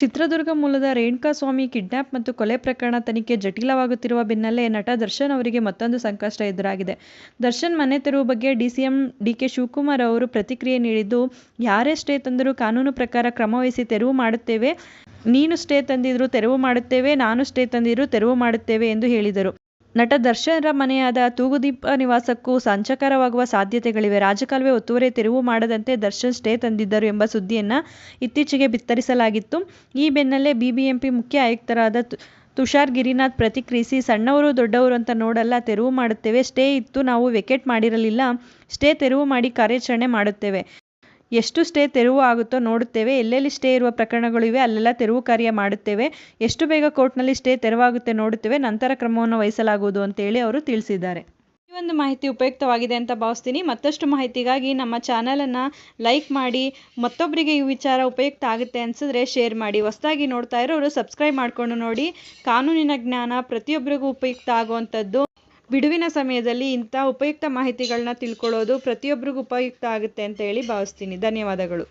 ಚಿತ್ರದುರ್ಗ ಮೂಲದ ರೇಣುಕಾಸ್ವಾಮಿ ಕಿಡ್ನಾಪ್ ಮತ್ತು ಕೊಲೆ ಪ್ರಕರಣ ತನಿಖೆ ಜಟಿಲವಾಗುತ್ತಿರುವ ಬೆನ್ನಲ್ಲೇ ನಟ ದರ್ಶನ್ ಅವರಿಗೆ ಮತ್ತೊಂದು ಸಂಕಷ್ಟ ಎದುರಾಗಿದೆ. ದರ್ಶನ್ ಮನೆ ತೆರವು ಬಗ್ಗೆ ಡಿಸಿಎಂ ಡಿಕೆ ಶಿವಕುಮಾರ್ ಅವರು ಪ್ರತಿಕ್ರಿಯೆ ನೀಡಿದ್ದು, ಯಾರೇ ಸ್ಟೇ ತಂದರೂ ಕಾನೂನು ಪ್ರಕಾರ ಕ್ರಮವಹಿಸಿ ತೆರವು ಮಾಡುತ್ತೇವೆ. ನೀನು ಸ್ಟೇ ತಂದಿದ್ರು ತೆರವು ಮಾಡುತ್ತೇವೆ, ನಾನು ಸ್ಟೇ ತಂದಿದ್ರು ತೆರವು ಮಾಡುತ್ತೇವೆ ಎಂದು ಹೇಳಿದರು. ನಟ ದರ್ಶನರ ಮನೆಯಾದ ತೂಗುದೀಪ ನಿವಾಸಕ್ಕೂ ಸಂಚಕಾರವಾಗುವ ಸಾಧ್ಯತೆಗಳಿವೆ. ರಾಜಕಾಲುವೆ ಒತ್ತುವರಿ ತೆರವು ಮಾಡದಂತೆ ದರ್ಶನ್ ಸ್ಟೇ ತಂದಿದ್ದರು ಎಂಬ ಸುದ್ದಿಯನ್ನ ಇತ್ತೀಚೆಗೆ ಬಿತ್ತರಿಸಲಾಗಿತ್ತು. ಈ ಬೆನ್ನಲ್ಲೇ ಬಿಬಿಎಂಪಿ ಮುಖ್ಯ ಆಯುಕ್ತರಾದ ತುಷಾರ್ ಗಿರಿನಾಥ್ ಪ್ರತಿಕ್ರಿಯಿಸಿ, ಸಣ್ಣವರು ದೊಡ್ಡವರು ಅಂತ ನೋಡಲ್ಲ ತೆರವು ಮಾಡುತ್ತೇವೆ. ಸ್ಟೇ ಇತ್ತು ನಾವು ವೆಕೆಟ್ ಮಾಡಿರಲಿಲ್ಲ. ಸ್ಟೇ ತೆರವು ಮಾಡಿ ಕಾರ್ಯಾಚರಣೆ ಮಾಡುತ್ತೇವೆ. ಎಷ್ಟು ಸ್ಟೇ ತೆರವು ಆಗುತ್ತೋ ನೋಡುತ್ತೇವೆ. ಎಲ್ಲೆಲ್ಲಿ ಸ್ಟೇ ಇರುವ ಪ್ರಕರಣಗಳು ಇವೆ ಅಲ್ಲೆಲ್ಲ ತೆರವು ಕಾರ್ಯ ಮಾಡುತ್ತೇವೆ. ಎಷ್ಟು ಬೇಗ ಕೋರ್ಟ್ನಲ್ಲಿ ಸ್ಟೇ ತೆರವಾಗುತ್ತೆ ನೋಡುತ್ತೇವೆ. ನಂತರ ಕ್ರಮವನ್ನು ವಹಿಸಲಾಗುವುದು ಅಂತೇಳಿ ಅವರು ತಿಳಿಸಿದ್ದಾರೆ. ಈ ಒಂದು ಮಾಹಿತಿ ಉಪಯುಕ್ತವಾಗಿದೆ ಅಂತ ಭಾವಿಸ್ತೀನಿ. ಮತ್ತಷ್ಟು ಮಾಹಿತಿಗಾಗಿ ನಮ್ಮ ಚಾನಲನ್ನು ಲೈಕ್ ಮಾಡಿ, ಮತ್ತೊಬ್ಬರಿಗೆ ಈ ವಿಚಾರ ಉಪಯುಕ್ತ ಆಗುತ್ತೆ ಅನ್ಸಿದ್ರೆ ಶೇರ್ ಮಾಡಿ. ಹೊಸದಾಗಿ ನೋಡ್ತಾ ಇರೋರು ಸಬ್ಸ್ಕ್ರೈಬ್ ಮಾಡ್ಕೊಂಡು ನೋಡಿ. ಕಾನೂನಿನ ಜ್ಞಾನ ಪ್ರತಿಯೊಬ್ಬರಿಗೂ ಉಪಯುಕ್ತ ಆಗುವಂಥದ್ದು. ಬಿಡುವಿನ ಸಮಯದಲ್ಲಿ ಇಂಥ ಉಪಯುಕ್ತ ಮಾಹಿತಿಗಳನ್ನ ತಿಳ್ಕೊಳ್ಳೋದು ಪ್ರತಿಯೊಬ್ಬರಿಗೂ ಉಪಯುಕ್ತ ಆಗುತ್ತೆ ಅಂತ ಹೇಳಿ ಭಾವಿಸ್ತೀನಿ. ಧನ್ಯವಾದಗಳು.